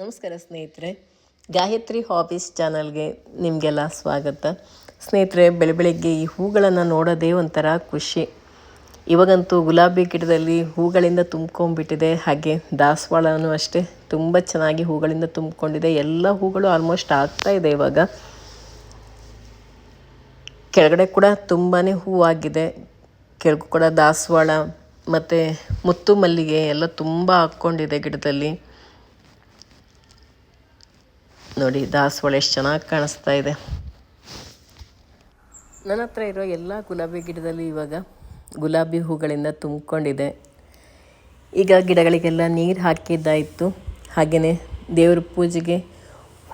ನಮಸ್ಕಾರ ಸ್ನೇಹಿತರೆ, ಗಾಯತ್ರಿ ಹಾಬೀಸ್ ಚಾನಲ್ಗೆ ನಿಮಗೆಲ್ಲ ಸ್ವಾಗತ. ಸ್ನೇಹಿತರೆ, ಬೆಳೆ ಬೆಳಿಗ್ಗೆ ಈ ಹೂಗಳನ್ನು ನೋಡೋದೇ ಒಂಥರ ಖುಷಿ. ಇವಾಗಂತೂ ಗುಲಾಬಿ ಗಿಡದಲ್ಲಿ ಹೂಗಳಿಂದ ತುಂಬ್ಕೊಂಡ್ಬಿಟ್ಟಿದೆ, ಹಾಗೆ ದಾಸವಾಳನೂ ಅಷ್ಟೇ ತುಂಬ ಚೆನ್ನಾಗಿ ಹೂಗಳಿಂದ ತುಂಬಿಕೊಂಡಿದೆ. ಎಲ್ಲ ಹೂಗಳು ಆಲ್ಮೋಸ್ಟ್ ಆಗ್ತಾ ಇದೆ ಇವಾಗ. ಕೆಳಗಡೆ ಕೂಡ ತುಂಬಾ ಹೂವಾಗಿದೆ. ಕೆಳಗೂ ಕೂಡ ದಾಸವಾಳ ಮತ್ತು ಮುತ್ತು ಮಲ್ಲಿಗೆ ಎಲ್ಲ ತುಂಬ ಹಾಕ್ಕೊಂಡಿದೆ ಗಿಡದಲ್ಲಿ. ನೋಡಿ, ದಾಸವಾಳ ಎಷ್ಟು ಚೆನ್ನಾಗಿ ಕಾಣಿಸ್ತಾ ಇದೆ. ನನ್ನ ಹತ್ರ ಇರೋ ಎಲ್ಲ ಗುಲಾಬಿ ಗಿಡದಲ್ಲಿ ಇವಾಗ ಗುಲಾಬಿ ಹೂಗಳಿಂದ ತುಂಬಿಕೊಂಡಿದೆ. ಈಗ ಗಿಡಗಳಿಗೆಲ್ಲ ನೀರು ಹಾಕಿದ್ದಾಯಿತು. ಹಾಗೆಯೇ ದೇವ್ರ ಪೂಜೆಗೆ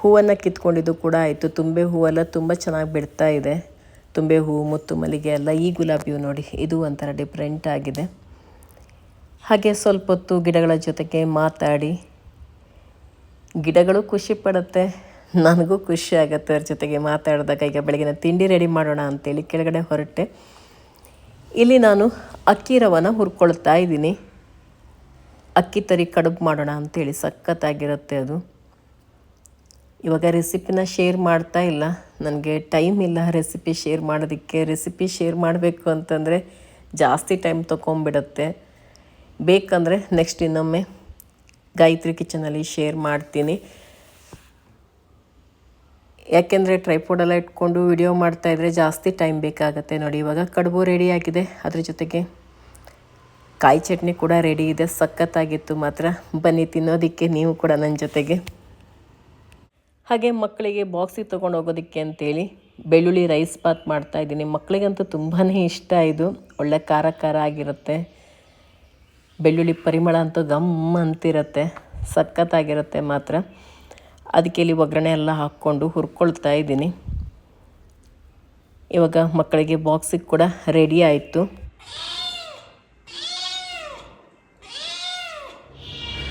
ಹೂವನ್ನು ಕಿತ್ಕೊಂಡಿದ್ದು ಕೂಡ ಆಯಿತು. ತುಂಬೆ ಹೂವೆಲ್ಲ ತುಂಬ ಚೆನ್ನಾಗಿ ಬಿಡ್ತಾ ಇದೆ. ತುಂಬೆ ಹೂವು ಮುತ್ತು ಮಲ್ಲಿಗೆ ಎಲ್ಲ ಈ ಗುಲಾಬಿ ಹೂ ನೋಡಿ, ಇದು ಒಂಥರ ಡಿಫ್ರೆಂಟ್ ಆಗಿದೆ. ಹಾಗೆ ಸ್ವಲ್ಪ ಹೊತ್ತು ಗಿಡಗಳ ಜೊತೆಗೆ ಮಾತಾಡಿ ಗಿಡಗಳು ಖುಷಿ ಪಡುತ್ತೆ. ನನಗೂ ಖುಷಿ ಆಗುತ್ತೆ ಅವ್ರ ಜೊತೆಗೆ ಮಾತಾಡಿದಾಗ. ಈಗ ಬೆಳಗಿನ ತಿಂಡಿ ರೆಡಿ ಮಾಡೋಣ ಅಂತೇಳಿ ಕೆಳಗಡೆ ಹೊರಟೆ. ಇಲ್ಲಿ ನಾನು ಅಕ್ಕಿ ರವನ ಹುರ್ಕೊಳ್ತಾ ಇದ್ದೀನಿ. ಅಕ್ಕಿ ತರಿ ಕಡುಬು ಮಾಡೋಣ ಅಂತೇಳಿ ಸಖತ್ತಾಗಿರುತ್ತೆ ಅದು. ಇವಾಗ ರೆಸಿಪಿನ ಶೇರ್ ಮಾಡ್ತಾ ಇಲ್ಲ. ನನಗೆ ಟೈಮ್ ಇಲ್ಲ ರೆಸಿಪಿ ಶೇರ್ ಮಾಡೋದಕ್ಕೆ. ರೆಸಿಪಿ ಶೇರ್ ಮಾಡಬೇಕು ಅಂತಂದರೆ ಜಾಸ್ತಿ ಟೈಮ್ ತೊಗೊಂಬಿಡುತ್ತೆ ಬೇಕಂದರೆ ನೆಕ್ಸ್ಟ್ ಇನ್ನೊಮ್ಮೆ ಗಾಯತ್ರಿ ಕಿಚನಲ್ಲಿ ಶೇರ್ ಮಾಡ್ತೀನಿ. ಯಾಕೆಂದರೆ ಟ್ರೈಪೋಡೆಲ್ಲ ಇಟ್ಕೊಂಡು ವಿಡಿಯೋ ಮಾಡ್ತಾಯಿದ್ರೆ ಜಾಸ್ತಿ ಟೈಮ್ ಬೇಕಾಗುತ್ತೆ ನೋಡಿ. ಇವಾಗ ಕಡುಬು ರೆಡಿ ಆಗಿದೆ. ಅದ್ರ ಜೊತೆಗೆ ಕಾಯಿ ಚಟ್ನಿ ಕೂಡ ರೆಡಿ ಇದೆ. ಸಖತ್ತಾಗಿತ್ತು ಮಾತ್ರ. ಬನ್ನಿ, ತಿನ್ನೋದಕ್ಕೆ ನೀವು ಕೂಡ ನನ್ನ ಜೊತೆಗೆ. ಹಾಗೆ ಮಕ್ಕಳಿಗೆ ಬಾಕ್ಸಿಗೆ ತೊಗೊಂಡು ಹೋಗೋದಕ್ಕೆ ಅಂತೇಳಿ ಬೆಳ್ಳುಳ್ಳಿ ರೈಸ್ ಬಾತ್ ಮಾಡ್ತಾಯಿದ್ದೀನಿ ಮಕ್ಕಳಿಗಂತೂ ತುಂಬಾ ಇಷ್ಟ ಇದು. ಒಳ್ಳೆ ಖಾರ ಖಾರ ಆಗಿರುತ್ತೆ. ಬೆಳ್ಳುಳ್ಳಿ ಪರಿಮಳ ಅಂತೂ ಗಮ್ ಅಂತಿರುತ್ತೆ, ಸಖತ್ತಾಗಿರುತ್ತೆ ಮಾತ್ರ. ಅದಕ್ಕೆ ಇಲ್ಲಿ ಒಗ್ಗರಣೆ ಎಲ್ಲ ಹಾಕ್ಕೊಂಡು ಹುರ್ಕೊಳ್ತಾ ಇದ್ದೀನಿ. ಇವಾಗ ಮಕ್ಕಳಿಗೆ ಬಾಕ್ಸಿಗೆ ಕೂಡ ರೆಡಿ ಆಯಿತು.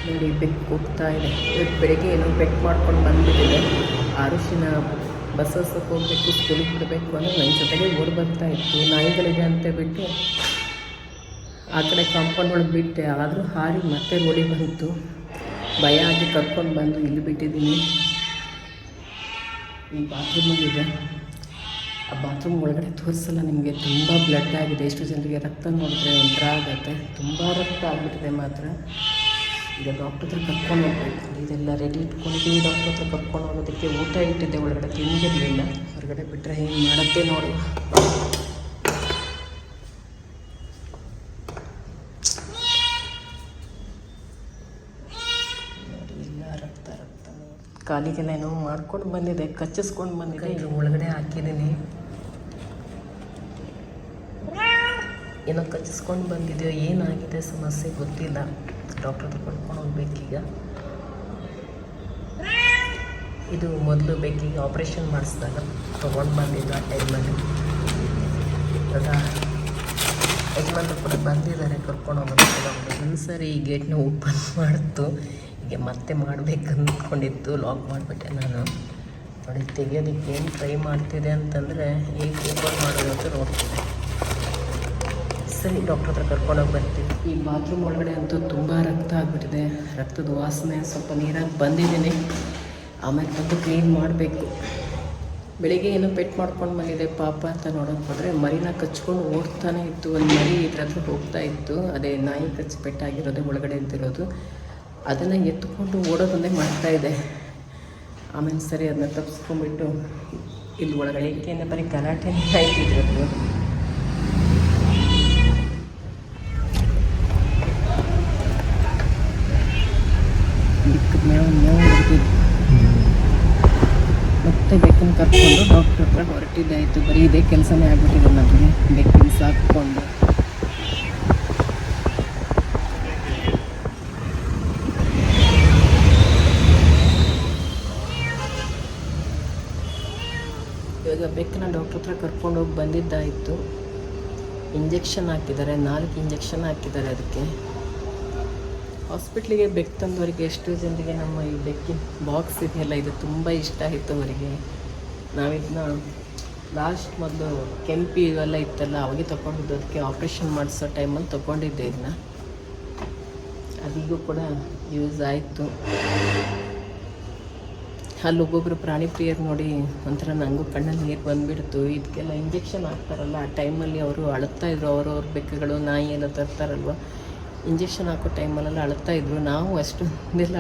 ನೋಡಿ, ಬೆಕ್ಕು ಹೋಗ್ತಾ ಇದೆ. ಇವತ್ತು ಬೆಳಗ್ಗೆ ಏನೋ ಬೆಕ್ ಮಾಡ್ಕೊಂಡು ಬಂದುಬಿಟ್ಟಿದೆ. ಆರುಷಿನ ಬಸ್ಸಸ್ಸಕ್ಕೆ ಹೋಗಬೇಕು ಸ್ಕೂಲಿಗೆ ಬಿಡಬೇಕು ಅಂದರೆ ನನ್ನ ಜೊತೆಗೆ ಓಡ್ ಬರ್ತಾ ಇತ್ತು. ನಾಯಿಗಳಿಗೆ ಅಂತ ಬಿಟ್ಟು ಆ ಕಡೆ ಕಾಂಪೌಂಡ್ ಒಳಗೆ ಬಿಟ್ಟೆ. ಆದರೂ ಹಾರಿ ಮತ್ತೆ ರೋಡಿಗೆ ಬಂತು. ಭಯ ಆಗಿ ಕರ್ಕೊಂಡು ಬಂದು ಇಲ್ಲಿ ಬಿಟ್ಟಿದ್ದೀನಿ. ಈ ಬಾತ್ರೂಮಲ್ಲಿದೆ ಆ ಬಾತ್ರೂಮ್ ಒಳಗಡೆ ತೋರಿಸಲ್ಲ ನಿಮಗೆ. ತುಂಬ ಬ್ಲಡ್ ಆಗಿದೆ. ಎಷ್ಟು ಜನರಿಗೆ ರಕ್ತ ನೋಡಿದ್ರೆ ಒಂಥರ ಆಗುತ್ತೆ. ತುಂಬ ರಕ್ತ ಆಗಿಬಿಟ್ಟಿದೆ ಮಾತ್ರ. ಈಗ ಡಾಕ್ಟ್ರ್ ಹತ್ರ ಕರ್ಕೊಂಡು ಹೋಗ್ಬೇಕು. ಇದೆಲ್ಲ ರೆಡಿ ಇಟ್ಕೊಂಡಿದ್ದೀವಿ ಡಾಕ್ಟ್ರ್ ಹತ್ರ ಕರ್ಕೊಂಡು ಹೋಗೋದಕ್ಕೆ ಊಟ ಇಟ್ಟಿದ್ದೆ. ಒಳಗಡೆ ತಿಂದಿರಲಿಲ್ಲ. ಹೊರಗಡೆ ಬಿಟ್ಟರೆ ಹೇಗೆ ಮಾಡುತ್ತೆ ನೋಡುವ ಕಾಲಿಗೆಲ್ಲ ಏನೋ ಮಾಡ್ಕೊಂಡು ಬಂದಿದೆ ಕಚ್ಚಿಸ್ಕೊಂಡು ಬಂದಿದೆ. ಈಗ ಒಳಗಡೆ ಹಾಕಿದ್ದೀನಿ. ಏನೋ ಕಚ್ಚಿಸ್ಕೊಂಡು ಬಂದಿದೆಯೋ ಏನಾಗಿದೆ ಸಮಸ್ಯೆ ಗೊತ್ತಿಲ್ಲ. ಡಾಕ್ಟರ್ ಹತ್ರ ಕರ್ಕೊಂಡು ಹೋಗ್ಬೇಕೀಗ. ಇದು ಮೊದಲು ಬೇಕೀಗ ಆಪ್ರೇಷನ್ ಮಾಡಿಸಿದಾಗ ತೊಗೊಂಡು ಬಂದಿದ್ದು ಆ ಟೈಮಲ್ಲಿ ಇವಾಗ ಯಜಮಾನ್ರು ಕೂಡ ಬಂದಿದ್ದಾರೆ ಕರ್ಕೊಂಡು ಒಂದು ಸರಿ ಈ ಗೇಟ್ನ ಓಪನ್ ಮಾಡ್ತು. ಹೀಗೆ ಮತ್ತೆ ಮಾಡಬೇಕು ಅಂದ್ಕೊಂಡಿದ್ದು ಲಾಕ್ ಮಾಡಿಬಿಟ್ಟೆ ನಾನು. ನೋಡಿ, ತೆಗಿಯೋದಕ್ಕೆ ಏನು ಟ್ರೈ ಮಾಡ್ತಿದೆ ಅಂತಂದರೆ ಈಗ ಓಪನ್ ಮಾಡೋದು ಅಂತ ನೋಡ್ತಿದ್ದೆ ಸರಿ ಡಾಕ್ಟ್ರ್ ಹತ್ರ ಕರ್ಕೊಂಡೋಗಿ ಬರ್ತೀವಿ ಈ ಬಾತ್ರೂಮ್ ಒಳಗಡೆ ಅಂತೂ ತುಂಬ ರಕ್ತ ಆಗಿಬಿಟ್ಟಿದೆ. ರಕ್ತದ ವಾಸನೆ ಸ್ವಲ್ಪ ನೀರಾಗಿ ಬಂದಿದ್ದೀನಿ. ಆಮೇಲೆ ಬಂದು ಕ್ಲೀನ್ ಮಾಡಬೇಕು. ಬೆಳಿಗ್ಗೆ ಏನೋ ಪೆಟ್ ಮಾಡ್ಕೊಂಡು ಬಂದಿದೆ ಪಾಪ ಅಂತ ನೋಡೋಕೆ ಹೋದರೆ, ಮರಿನ ಕಚ್ಕೊಂಡು ಓಡ್ತಾನೆ ಇತ್ತು. ಒಂದು ಮರಿ ಇದ್ರ ಹತ್ರ ಹೋಗ್ತಾ ಇತ್ತು. ಅದೇ ನಾಯಿ ಕಚ್ಚಿ ಪೆಟ್ಟಾಗಿರೋದೇ ಒಳಗಡೆ ಇದ್ದಿರೋದು ಅದನ್ನು ಎತ್ಕೊಂಡು ಓಡೋದೊಂದೇ ಮಾಡ್ತಾಯಿದೆ ಆಮೇಲೆ ಸರಿ, ಅದನ್ನ ತಪ್ಪಿಸ್ಕೊಂಡ್ಬಿಟ್ಟು ಇಲ್ಲಿ ಒಳಗಡೆ ಏಕೆಂದರೆ ಬರೀ ಗಲಾಟೆ ಆಯ್ತಿದ್ರು ಮತ್ತೆ ಬೆಕ್ಕನ್ನು ಕರ್ಕೊಂಡು ಡಾಕ್ಟರ್ ಹತ್ರ ಹೊರಟಿದ್ದಾಯಿತು. ಬರೀ ಇದೇ ಕೆಲಸನೇ ಆಗ್ಬಿಟ್ಟಿದೆ ನಮಗೆ. ಬೆಕ್ಕಿನ ಸಾಕ್ಕೊಂಡು. ಇವಾಗ ಬೆಕ್ಕನ್ನ ಡಾಕ್ಟ್ರ್ ಹತ್ರ ಕರ್ಕೊಂಡೋಗಿ ಬಂದಿದ್ದಾಯಿತು. ಇಂಜೆಕ್ಷನ್ ಹಾಕಿದ್ದಾರೆ, ನಾಲ್ಕು ಇಂಜೆಕ್ಷನ್ ಹಾಕಿದ್ದಾರೆ ಅದಕ್ಕೆ. ಹಾಸ್ಪಿಟ್ಲಿಗೆ ಬೆಕ್ಕು ತಂದವರಿಗೆ ಎಷ್ಟು ಜನರಿಗೆ ನಮ್ಮ ಈ ಬೆಕ್ಕಿನ ಬಾಕ್ಸ್ ಇದೆಯಲ್ಲ, ಇದು ತುಂಬ ಇಷ್ಟ ಆಯಿತು ಅವರಿಗೆ. ನಾವಿದನ್ನ ಲಾಸ್ಟ್ ಮೊದಲು ಕೆಂಪಿ ಇವೆಲ್ಲ ಇತ್ತಲ್ಲ, ಅವಾಗೆ ತೊಗೊಂಡಿದ್ದು. ಅದಕ್ಕೆ ಆಪ್ರೇಷನ್ ಮಾಡಿಸೋ ಟೈಮಲ್ಲಿ ತೊಗೊಂಡಿದ್ದೆ ಇದನ್ನ. ಅದೀಗೂ ಕೂಡ ಯೂಸ್ ಆಯಿತು. ಅಲ್ಲಿ ಒಬ್ಬೊಬ್ಬರು ಪ್ರಾಣಿ ಪ್ರಿಯರು ನೋಡಿ ಒಂಥರ ನನಗೂ ಕಣ್ಣಲ್ಲಿ ನೀರು ಬಂದುಬಿಡ್ತು. ಇದಕ್ಕೆಲ್ಲ ಇಂಜೆಕ್ಷನ್ ಹಾಕ್ತಾರಲ್ಲ, ಆ ಟೈಮಲ್ಲಿ ಅವರು ಅಳುತ್ತಾ ಇದ್ರು ಅವ್ರವ್ರ ಬೆಕ್ಕುಗಳು, ನಾಯಿ ಎಲ್ಲ ತರ್ತಾರಲ್ವ? ಇಂಜೆಕ್ಷನ್ ಹಾಕೋ ಟೈಮಲ್ಲೆಲ್ಲ ಅಳುತ್ತಾ ಇದ್ರು. ನಾವು ಅಷ್ಟು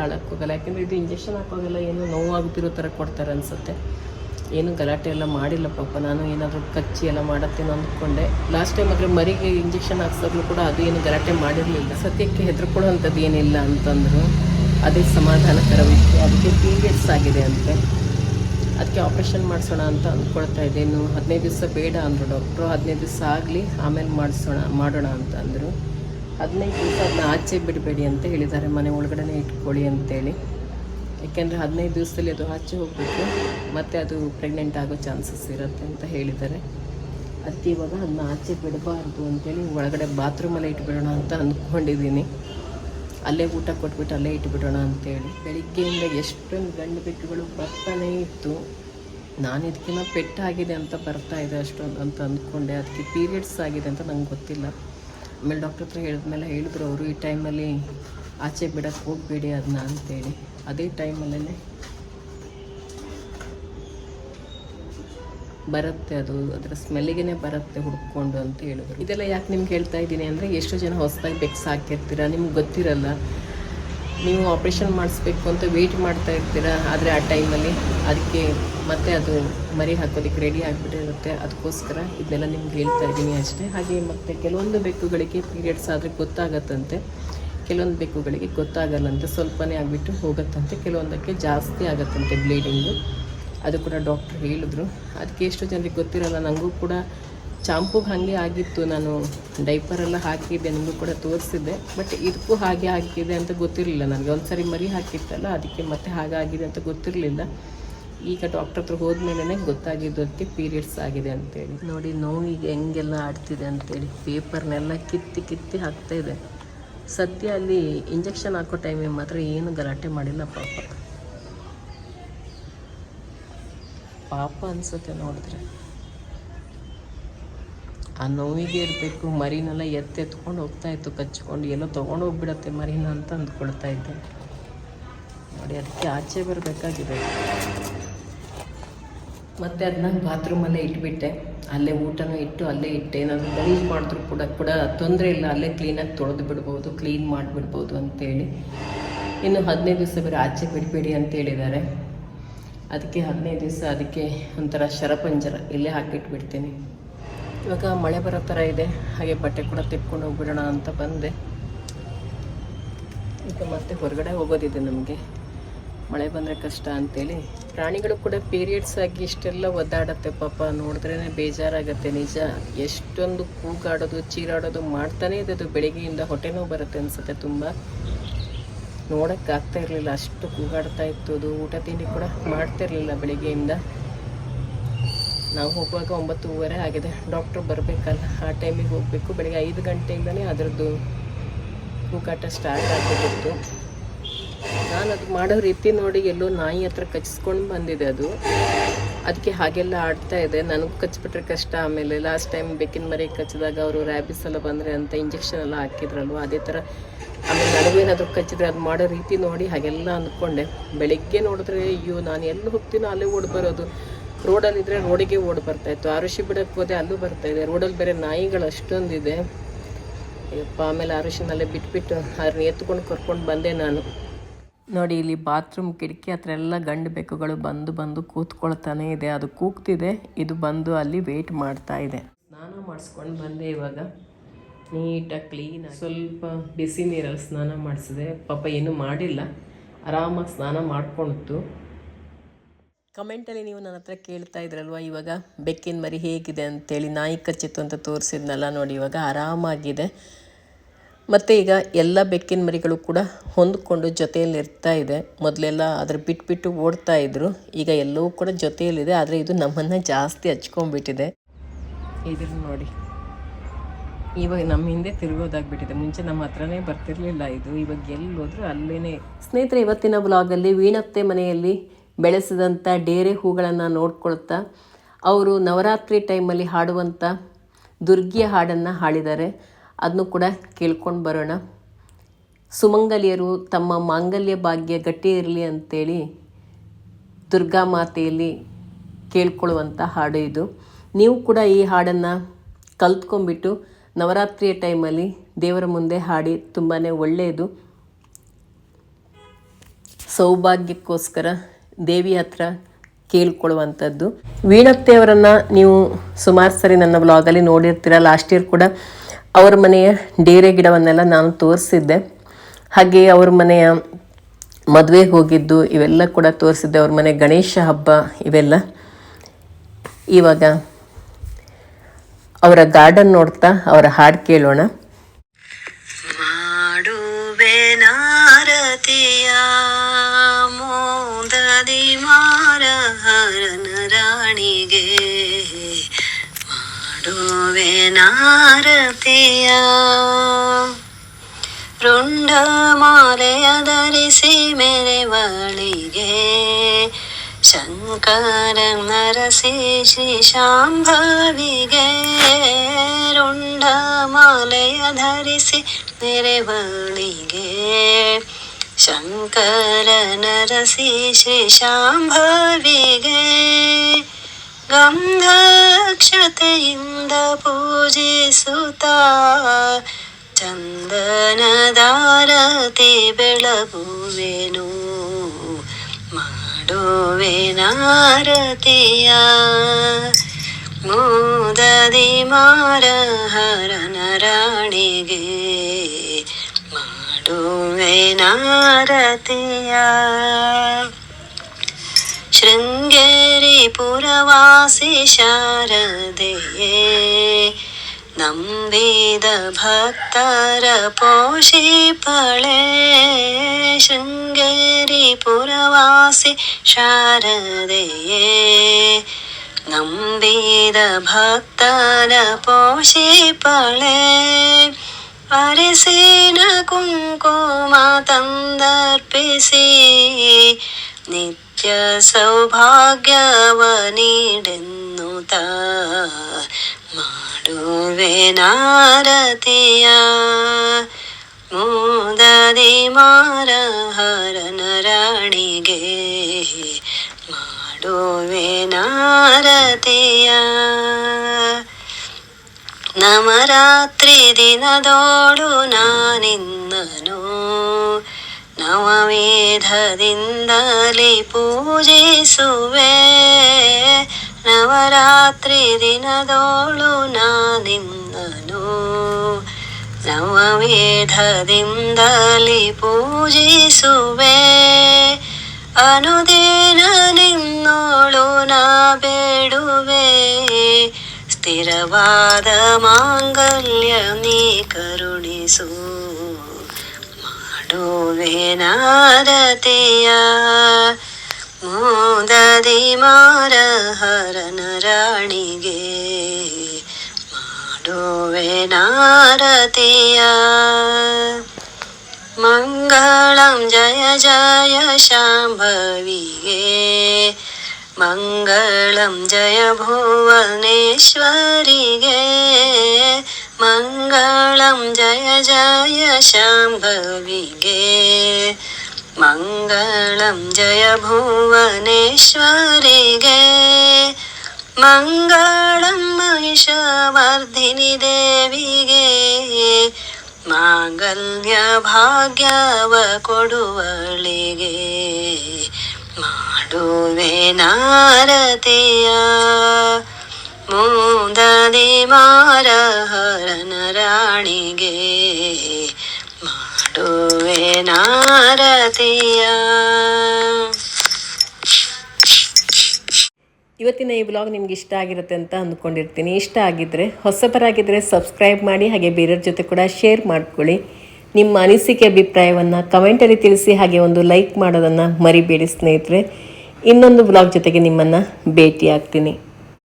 ಅಳಕ್ಕೆ ಹೋಗಲ್ಲ. ಯಾಕೆಂದರೆ ಇದು ಇಂಜೆಕ್ಷನ್ ಹಾಕೋದೆಲ್ಲ ಏನೋ ನೋವಾಗುತ್ತಿರೋ ಥರ ಕೊಡ್ತಾರೆ ಅನಿಸುತ್ತೆ. ಏನು ಗಲಾಟೆ ಎಲ್ಲ ಮಾಡಿಲ್ಲ ಪಾಪ. ನಾನು ಏನಾದರೂ ಕಚ್ಚಿ ಎಲ್ಲ ಮಾಡತ್ತೇನೋ ಅಂದ್ಕೊಂಡೆ. ಲಾಸ್ಟ್ ಟೈಮ್ ಆದರೆ ಮರಿಗೆ ಇಂಜೆಕ್ಷನ್ ಹಾಕ್ಸಾಗ್ಲೂ ಕೂಡ ಅದು ಏನು ಗಲಾಟೆ ಮಾಡಿರಲಿಲ್ಲ. ಸದ್ಯಕ್ಕೆ ಹೆದರ್ಕೊಳ್ಳೋವಂಥದ್ದು ಏನಿಲ್ಲ ಅಂತಂದರು. ಅದೇ ಸಮಾಧಾನಕರ ವಿಷಯ ಅದಕ್ಕೆ ಪೀರಿಯಡ್ಸ್ ಆಗಿದೆ ಅಂತೆ. ಅದಕ್ಕೆ ಆಪ್ರೇಷನ್ ಮಾಡಿಸೋಣ ಅಂತ ಅಂದ್ಕೊಳ್ತಾ ಇದ್ದೆ. ಇನ್ನು ಹದಿನೈದು ದಿವಸ ಬೇಡ ಅಂದರು ಡಾಕ್ಟ್ರು ಹದಿನೈದು ದಿವಸ ಆಗಲಿ, ಆಮೇಲೆ ಮಾಡಿಸೋಣ, ಮಾಡೋಣ ಅಂತ ಅಂದರು. ಹದಿನೈದು ದಿವಸ ಅದನ್ನ ಆಚೆ ಬಿಡಬೇಡಿ ಅಂತ ಹೇಳಿದ್ದಾರೆ. ಮನೆ ಒಳಗಡೆ ಇಟ್ಕೊಳ್ಳಿ ಅಂತೇಳಿ. ಯಾಕೆಂದರೆ ಹದಿನೈದು ದಿವಸದಲ್ಲಿ ಅದು ಆಚೆ ಹೋಗಬೇಕು. ಮತ್ತು ಅದು ಪ್ರೆಗ್ನೆಂಟ್ ಆಗೋ ಚಾನ್ಸಸ್ ಇರುತ್ತೆ ಅಂತ ಹೇಳಿದ್ದಾರೆ. ಅದಕ್ಕೆ ಇವಾಗ ಅದನ್ನ ಆಚೆ ಬಿಡಬಾರ್ದು ಅಂತೇಳಿ ಒಳಗಡೆ ಬಾತ್ರೂಮಲ್ಲೇ ಇಟ್ಬಿಡೋಣ ಅಂತ ಅಂದ್ಕೊಂಡಿದ್ದೀನಿ. ಅಲ್ಲೇ ಊಟ ಕೊಟ್ಬಿಟ್ಟು ಅಲ್ಲೇ ಇಟ್ಬಿಡೋಣ ಅಂತೇಳಿ. ಬೆಳಿಗ್ಗೆಯಿಂದ ಎಷ್ಟೊಂದು ಗಂಡು ಬೆಕ್ಕುಗಳು ಬರ್ತಾನೇ ಇತ್ತು. ನಾನು ಇದಕ್ಕಿಂತ ಪೆಟ್ಟಾಗಿದೆ ಅಂತ ಬರ್ತಾ ಇದೆ ಅಷ್ಟೊಂದು ಅಂತ ಅಂದ್ಕೊಂಡೆ. ಅದಕ್ಕೆ ಪೀರಿಯಡ್ಸ್ ಆಗಿದೆ ಅಂತ ನಂಗೆ ಗೊತ್ತಿಲ್ಲ. ಆಮೇಲೆ ಡಾಕ್ಟರ್ ಹತ್ರ ಹೇಳಿದ್ಮೇಲೆ ಹೇಳಿದ್ರು ಅವರು, ಈ ಟೈಮಲ್ಲಿ ಆಚೆ ಬಿಡಕ್ಕೆ ಹೋಗಬೇಡಿ ಅದನ್ನ ಅಂತೇಳಿ. ಅದೇ ಟೈಮಲ್ಲೇ ಬರುತ್ತೆ ಅದು, ಅದರ ಸ್ಮೆಲ್ಲಿಗೆ ಬರುತ್ತೆ ಹುಡ್ಕೊಂಡು ಅಂತ ಹೇಳಿದ್ರು. ಇದೆಲ್ಲ ಯಾಕೆ ನಿಮ್ಗೆ ಹೇಳ್ತಾ ಇದ್ದೀನಿ ಅಂದರೆ, ಎಷ್ಟು ಜನ ಹೊಸದಾಗಿ ಬೆಕ್ಸ್ ಹಾಕಿರ್ತೀರ, ನಿಮ್ಗೆ ಗೊತ್ತಿರಲ್ಲ. ನೀವು ಆಪ್ರೇಷನ್ ಮಾಡಿಸ್ಬೇಕು ಅಂತ ವೆಯ್ಟ್ ಮಾಡ್ತಾ ಇರ್ತೀರ, ಆದರೆ ಆ ಟೈಮಲ್ಲಿ ಅದಕ್ಕೆ ಮತ್ತೆ ಅದು ಮರಿ ಹಾಕೋದಕ್ಕೆ ರೆಡಿ ಆಗಿಬಿಟ್ಟಿರುತ್ತೆ. ಅದಕ್ಕೋಸ್ಕರ ಇದನ್ನೆಲ್ಲ ನಿಮ್ಗೆ ಹೇಳ್ತಾ ಇದ್ದೀನಿ ಅಷ್ಟೇ. ಹಾಗೆ ಮತ್ತೆ ಕೆಲವೊಂದು ಬೆಕ್ಕುಗಳಿಗೆ ಪೀರಿಯಡ್ಸ್ ಆದರೆ ಗೊತ್ತಾಗತ್ತಂತೆ. ಕೆಲವೊಂದು ಬೆಕ್ಕುಗಳಿಗೆ ಗೊತ್ತಾಗಲ್ಲಂತೆ ಸ್ವಲ್ಪನೇ ಆಗಿಬಿಟ್ಟು ಹೋಗುತ್ತಂತೆ. ಕೆಲವೊಂದಕ್ಕೆ ಜಾಸ್ತಿ ಆಗುತ್ತಂತೆ ಬ್ಲೀಡಿಂಗು ಅದು ಕೂಡ ಡಾಕ್ಟ್ರು ಹೇಳಿದ್ರು. ಅದಕ್ಕೆ ಎಷ್ಟು ಜನರಿಗೆ ಗೊತ್ತಿರಲ್ಲ ನನಗೂ ಕೂಡ ಚಾಂಪುಗೆ ಹಾಗೆ ಆಗಿತ್ತು. ನಾನು ಡೈಪರೆಲ್ಲ ಹಾಕಿದ್ದೆ ನನಗೂ ಕೂಡ ತೋರಿಸಿದ್ದೆ. ಬಟ್ ಇದಕ್ಕೂ ಹಾಗೆ ಆಗಿದೆ ಅಂತ ಗೊತ್ತಿರಲಿಲ್ಲ ನನಗೆ. ಒಂದು ಸರಿ ಮರಿ ಹಾಕಿತ್ತಲ್ಲ, ಅದಕ್ಕೆ ಮತ್ತೆ ಹಾಗಾಗಿದೆ ಅಂತ ಗೊತ್ತಿರಲಿಲ್ಲ. ಈಗ ಡಾಕ್ಟರ್ ಹತ್ರ ಹೋದ್ಮೇಲೆ ಗೊತ್ತಾಗಿದ್ದು ಅದಕ್ಕೆ ಪೀರಿಯಡ್ಸ್ ಆಗಿದೆ ಅಂತೇಳಿ. ನೋಡಿ, ನೋವಿಗೆ ಹೆಂಗೆಲ್ಲ ಆಡ್ತಿದೆ ಅಂತೇಳಿ. ಪೇಪರ್ನೆಲ್ಲ ಕಿತ್ತಿ ಕಿತ್ತಿ ಹಾಕ್ತಾ ಇದೆ. ಸದ್ಯ ಅಲ್ಲಿ ಇಂಜೆಕ್ಷನ್ ಹಾಕೋ ಟೈಮಿಗೆ ಮಾತ್ರ ಏನು ಗಲಾಟೆ ಮಾಡಿಲ್ಲ ಪಾಪ. ಪಾಪ ಅನ್ಸುತ್ತೆ ನೋಡಿದ್ರೆ. ಆ ನೋವಿಗೆ ಇರಬೇಕು, ಮರಿನೆಲ್ಲ ಎತ್ತೆತ್ಕೊಂಡು ಹೋಗ್ತಾ ಇತ್ತು, ಕಚ್ಕೊಂಡು ಎಲ್ಲೋ ತೊಗೊಂಡು ಹೋಗ್ಬಿಡತ್ತೆ ಮರಿನ ಅಂತ ಅಂದ್ಕೊಳ್ತಾ ಇದ್ದೆ. ನೋಡಿ, ಅದಕ್ಕೆ ಆಚೆ ಬರಬೇಕಾಗಿದೆ. ಮತ್ತು ಅದನ್ನ ಬಾತ್ರೂಮಲ್ಲೇ ಇಟ್ಬಿಟ್ಟೆ. ಅಲ್ಲೇ ಊಟನೂ ಇಟ್ಟು ಅಲ್ಲೇ ಇಟ್ಟೆ. ಏನಾದರೂ ಗಲೀಜು ಮಾಡಿದ್ರು ಕೂಡ ಕೂಡ ತೊಂದರೆ ಇಲ್ಲ. ಅಲ್ಲೇ ಕ್ಲೀನಾಗಿ ತೊಳೆದು ಬಿಡ್ಬೋದು ಕ್ಲೀನ್ ಮಾಡಿಬಿಡ್ಬೋದು ಅಂತೇಳಿ. ಇನ್ನು ಹದಿನೈದು ದಿವಸ ಬೇರೆ ಆಚೆ ಬಿಡಬೇಡಿ ಅಂತ ಹೇಳಿದ್ದಾರೆ. ಅದಕ್ಕೆ ಹದಿನೈದು ದಿವಸ ಅದಕ್ಕೆ ಒಂಥರ ಶರಪಂಜರ ಇಲ್ಲೇ ಹಾಕಿಟ್ಬಿಡ್ತೀನಿ. ಇವಾಗ ಮಳೆ ಬರೋ ಥರ ಇದೆ, ಹಾಗೆ ಬಟ್ಟೆ ಕೂಡ ತಿಕ್ಕೊಂಡು ಹೋಗ್ಬಿಡೋಣ ಅಂತ ಬಂದೆ. ಈಗ ಮತ್ತೆ ಹೊರಗಡೆ ಹೋಗೋದಿದೆ ನಮಗೆ. ಮಳೆ ಬಂದರೆ ಕಷ್ಟ ಅಂತೇಳಿ. ಪ್ರಾಣಿಗಳು ಕೂಡ ಪೀರಿಯಡ್ಸ್ ಆಗಿ ಇಷ್ಟೆಲ್ಲ ಒದ್ದಾಡತ್ತೆ ಪಾಪ ನೋಡಿದ್ರೇ ಬೇಜಾರಾಗತ್ತೆ ನಿಜ. ಎಷ್ಟೊಂದು ಕೂಗಾಡೋದು, ಚೀರಾಡೋದು, ಮಾಡ್ತಾನೇ ಇದೆ ಅದು ಬೆಳಿಗ್ಗೆಯಿಂದ ಹೊಟ್ಟೆ ನೋವು ಬರುತ್ತೆ ಅನಿಸುತ್ತೆ ತುಂಬ. ನೋಡೋಕ್ಕೆ ಆಗ್ತಾ ಇರಲಿಲ್ಲ. ಅಷ್ಟು ಕೂಗಾಡ್ತಾ ಇತ್ತು ಅದು ಊಟ ತಿಂಡಿ ಕೂಡ ಮಾಡ್ತಾ ಮಾಡ್ತಿರ್ಲಿಲ್ಲ ಬೆಳಿಗ್ಗೆಯಿಂದ. ನಾವು ಹೋಗುವಾಗ ಒಂಬತ್ತೂವರೆ ಆಗಿದೆ. ಡಾಕ್ಟ್ರು ಬರಬೇಕಲ್ಲ. ಆ ಟೈಮಿಗೆ ಹೋಗಬೇಕು. ಬೆಳಿಗ್ಗೆ ಐದು ಗಂಟೆಯಿಂದನೇ ಅದರದ್ದು ಕೂಗಾಟ ಸ್ಟಾರ್ಟ್ ಆಗಿಬಿಟ್ಟಿತ್ತು. ನಾನು ಅದು ಮಾಡೋ ರೀತಿ ನೋಡಿ ಎಲ್ಲೋ ನಾಯಿ ಹತ್ರ ಕಚ್ಚಿಸ್ಕೊಂಡು ಬಂದಿದೆ ಅದು. ಅದಕ್ಕೆ ಹಾಗೆಲ್ಲ ಆಡ್ತಾ ಇದೆ. ನನಗೆ ಕಚ್ಬಿಟ್ರೆ ಕಷ್ಟ. ಆಮೇಲೆ ಲಾಸ್ಟ್ ಟೈಮ್ ಬೆಕ್ಕಿನ ಮರಿ ಕಚ್ಚಿದಾಗ ಅವರು ರ್ಯಾಬಿಸ್ ಎಲ್ಲ ಬಂದರೆ ಅಂತ ಇಂಜೆಕ್ಷನ್ ಎಲ್ಲ ಹಾಕಿದ್ರಲ್ವ? ಅದೇ ಥರ ಆಮೇಲೆ ನನಗೇನಾದರೂ ಕಚ್ಚಿದ್ರೆ ಅದು ಮಾಡೋ ರೀತಿ ನೋಡಿ ಹಾಗೆಲ್ಲ ಅಂದ್ಕೊಂಡೆ. ಬೆಳಿಗ್ಗೆ ನೋಡಿದ್ರೆ ಅಯ್ಯೋ, ನಾನು ಎಲ್ಲಿ ಹೋಗ್ತೀನೋ ಅಲ್ಲೇ ಓಡಿ ಬರೋದು. ರೋಡಲ್ಲಿದ್ದರೆ ರೋಡಿಗೆ ಓಡಿ ಬರ್ತಾಯಿತ್ತು ಆರುಷಿ ಬಿಡಕ್ಕೆ ಹೋದೆ, ಅಲ್ಲೂ ಬರ್ತಾಯಿದೆ ರೋಡಲ್ಲಿ ಬೇರೆ ನಾಯಿಗಳು ಅಷ್ಟೊಂದಿದೆ. ಅಯ್ಯಪ್ಪ, ಆಮೇಲೆ ಆರುಷಿನಲ್ಲೇ ಬಿಟ್ಬಿಟ್ಟು ಅದನ್ನ ಎತ್ಕೊಂಡು ಕರ್ಕೊಂಡು ಬಂದೆ ನಾನು. ನೋಡಿ, ಇಲ್ಲಿ ಬಾತ್ರೂಮ್, ಕಿಟಕಿ ಹತ್ರ ಎಲ್ಲ ಗಂಡು ಬೆಕ್ಕುಗಳು ಬಂದು ಬಂದು ಕೂತ್ಕೊಳ್ತಾನೆ ಇದೆ. ಅದು ಕೂಗ್ತಿದೆ. ಇದು ಬಂದು ಅಲ್ಲಿ ವೇಟ್ ಮಾಡ್ತಾ ಇದೆ. ಸ್ನಾನ ಮಾಡಿಸ್ಕೊಂಡು ಬಂದೆ ಇವಾಗ. ನೀಟಾಗಿ ಕ್ಲೀನ್ ಸ್ವಲ್ಪ ಬಿಸಿ ನೀರಲ್ಲಿ ಸ್ನಾನ ಮಾಡಿಸಿದೆ. ಪಾಪ ಏನೂ ಮಾಡಿಲ್ಲ. ಆರಾಮಾಗಿ ಸ್ನಾನ ಮಾಡ್ಕೊಳ್ತು. ಕಮೆಂಟಲ್ಲಿ ನೀವು ನನ್ನ ಹತ್ರ ಕೇಳ್ತಾ ಇದ್ರಲ್ವ, ಇವಾಗ ಬೆಕ್ಕಿನ ಮರಿ ಹೇಗಿದೆ ಅಂತೇಳಿ ನಾಯಿ ಕಚ್ಚಿತ್ತು ಅಂತ ತೋರಿಸಿದ್ನಲ್ಲ ನೋಡಿ, ಇವಾಗ ಆರಾಮಾಗಿದೆ. ಮತ್ತು ಈಗ ಎಲ್ಲ ಬೆಕ್ಕಿನ ಮರಿಗಳು ಕೂಡ ಹೊಂದಿಕೊಂಡು ಜೊತೆಯಲ್ಲಿ ಇರ್ತಾ ಇದೆ. ಮೊದಲೆಲ್ಲ ಅದ್ರ ಬಿಟ್ಬಿಟ್ಟು ಓಡ್ತಾ ಇದ್ರು. ಈಗ ಎಲ್ಲವೂ ಕೂಡ ಜೊತೆಯಲ್ಲಿದೆ. ಆದರೆ ಇದು ನಮ್ಮನ್ನು ಜಾಸ್ತಿ ಹಚ್ಕೊಂಡ್ಬಿಟ್ಟಿದೆ. ಇದ್ರ ನೋಡಿ. ಇವಾಗ ನಮ್ಮ ಹಿಂದೆ ತಿರುಗೋದಾಗ್ಬಿಟ್ಟಿದೆ. ಮುಂಚೆ ನಮ್ಮ ಹತ್ರನೇ ಬರ್ತಿರ್ಲಿಲ್ಲ ಇದು. ಇವಾಗ ಎಲ್ಲಿ ಹೋದ್ರೂ ಅಲ್ಲೇ ಸ್ನೇಹಿತರೆ, ಇವತ್ತಿನ ಬ್ಲಾಗಲ್ಲಿ ವೀಣತ್ತೆ ಮನೆಯಲ್ಲಿ ಬೆಳೆಸಿದಂಥ ಡೇರೆ ಹೂಗಳನ್ನು ನೋಡ್ಕೊಳ್ತಾ ಅವರು ನವರಾತ್ರಿ ಟೈಮಲ್ಲಿ ಹಾಡುವಂಥ ದುರ್ಗಿಯ ಹಾಡನ್ನು ಹಾಡಿದ್ದಾರೆ. ಅದನ್ನು ಕೂಡ ಕೇಳ್ಕೊಂಡು ಬರೋಣ. ಸುಮಂಗಲಿಯರು ತಮ್ಮ ಮಾಂಗಲ್ಯ ಭಾಗ್ಯ ಗಟ್ಟಿ ಇರಲಿ ಅಂತೇಳಿ ದುರ್ಗಾ ಮಾತೆಯಲ್ಲಿ ಕೇಳ್ಕೊಳ್ಳುವಂಥ ಹಾಡು ಇದು. ನೀವು ಕೂಡ ಈ ಹಾಡನ್ನು ಕಲ್ತ್ಕೊಂಡ್ಬಿಟ್ಟು ನವರಾತ್ರಿಯ ಟೈಮಲ್ಲಿ ದೇವರ ಮುಂದೆ ಹಾಡಿ ತುಂಬಾ ಒಳ್ಳೆಯದು. ಸೌಭಾಗ್ಯಕ್ಕೋಸ್ಕರ ದೇವಿ ಹತ್ರ ಕೇಳ್ಕೊಳ್ಳುವಂಥದ್ದು. ವೀಣತ್ತೆಯವರನ್ನು ನೀವು ಸುಮಾರು ಸರಿ ನನ್ನ ಬ್ಲಾಗಲ್ಲಿ ನೋಡಿರ್ತೀರ. ಲಾಸ್ಟ್ ಇಯರ್ ಕೂಡ ಅವ್ರ ಮನೆಯ ಡೇರೆ ಗಿಡವನ್ನೆಲ್ಲ ನಾನು ತೋರಿಸಿದ್ದೆ. ಹಾಗೆ ಅವ್ರ ಮನೆಯ ಮದುವೆಗೆ ಹೋಗಿದ್ದು ಇವೆಲ್ಲ ಕೂಡ ತೋರಿಸಿದ್ದೆ. ಅವ್ರ ಮನೆ ಗಣೇಶ ಹಬ್ಬ ಇವೆಲ್ಲ. ಇವಾಗ ಅವರ ಗಾರ್ಡನ್ ನೋಡ್ತಾ ಅವರ ಹಾಡು ಕೇಳೋಣ. ನಾರತಿಯ ರುಂಡ ಮಾಲೆಯ ಧರಿಸಿ ಮೆರೆವಳಿಗೆ ಶಂಕರ ನರಸಿ ಶ್ರೀ ಶಾಂಭವಿಗೆ ರುಂಡ ಮಾಲೆಯ ಧರಿಸಿ ಮೆರೆವಳಿಗೆ ಶಂಕರ ನರಸಿ ಶ್ರೀ ಶಾಂಭವಿಗೆ ಗಂಧಕ್ಷತೆಯಿಂದ ಪೂಜಿಸುತ್ತ ಚಂದನದಾರತಿ ಬೆಳಗುವೆನು. ಮಾಡುವೆ ನಾರತಿಯ ಮೋದದಿ ಮಾರ ಹರನ ರಾಣಿಗೆ ಮಾಡುವೆ ശൃംഗേരി പുരവാസി ശാരദയെ നമ്പീത ഭക്തര പോഷിപ്പളേ. ശൃംഗേരി പുരവാസി ശാരദയെ നമ്പീത ഭക്തര പോഷിപ്പളേ. അരസേന കുങ്കുമ തന്ദർപ്പിസി നിത്യ ನಿತ್ಯ ಸೌಭಾಗ್ಯವ ನೀಡೆನ್ನುತ್ತ ಮಾಡುವೆ ನಾರತಿಯ ಮೂದದಿ ಮಾರ ಹರನ ರಾಣಿಗೆ ಮಾಡುವೆ ನಾರತಿಯ ನವರಾತ್ರಿ ದಿನದೋಳು ನಾನಿನ್ನನು ನವವೇಧದಿಂದಲೇ ಪೂಜಿಸುವೆ ನವರಾತ್ರಿ ದಿನದೋಳು ನಾನಿನ್ನನು ನವಮೇಧದಿಂದಲೇ ಪೂಜಿಸುವೆ ಅನುದಿನ ನಿನ್ನೋಳು ನಾ ಬೇಡುವೆ. ಸ್ಥಿರವಾದ ಮಾಂಗಲ್ಯ ನೀ ಕರುಣಿಸು. ಮಾಡುವೆ ನಾರತಿಯ ಮೋದದಿ ಮಾರ ಹರನ ರಾಣಿಗೆ ಮಾಡುವೆ ನಾರತಿಯ ಮಂಗಳಂ ಜಯ ಜಯ ಶಾಂಭವಿಗೆ ಮಂಗಳಂ ಜಯ ಭುವನೇಶ್ವರಿಗೆ ಮಂಗಳಂ ಜಯ ಜಯ ಶಾಂಭವಿಗೆ ಮಂಗಳಂ ಜಯ ಭುವನೇಶ್ವರಿಗೆ ಮಂಗಳಂ ಮಹಿಷವರ್ಧಿನಿ ದೇವಿಗೆ ಮಾಂಗಲ್ಯ ಭಾಗ್ಯವ ಕೊಡುವಳಿಗೆ ಮಾಡುವೆ ನಾರತಿಯ ಮುಂದದಿ ಮಾರ ಹರನ ರಾಣಿಗೆ ಮಾಡುವೆ ನಾರತಿಯ. ಇವತ್ತಿನ ಈ ಬ್ಲಾಗ್ ನಿಮ್ಗೆ ಇಷ್ಟ ಆಗಿರುತ್ತೆ ಅಂತ ಅಂದ್ಕೊಂಡಿರ್ತೀನಿ. ಇಷ್ಟ ಆಗಿದ್ದರೆ ಹೊಸಬರಾಗಿದ್ದರೆ ಸಬ್ಸ್ಕ್ರೈಬ್ ಮಾಡಿ, ಹಾಗೆ ಬೇರೆಯವ್ರ ಜೊತೆ ಕೂಡ ಶೇರ್ ಮಾಡ್ಕೊಳ್ಳಿ. ನಿಮ್ಮ ಅನಿಸಿಕೆ, ಅಭಿಪ್ರಾಯವನ್ನು ಕಮೆಂಟಲ್ಲಿ ತಿಳಿಸಿ, ಹಾಗೆ ಒಂದು ಲೈಕ್ ಮಾಡೋದನ್ನು ಮರಿಬೇಡಿ ಸ್ನೇಹಿತರೆ. ಇನ್ನೊಂದು ಬ್ಲಾಗ್ ಜೊತೆಗೆ ನಿಮ್ಮನ್ನು ಭೇಟಿ ಆಗ್ತೀನಿ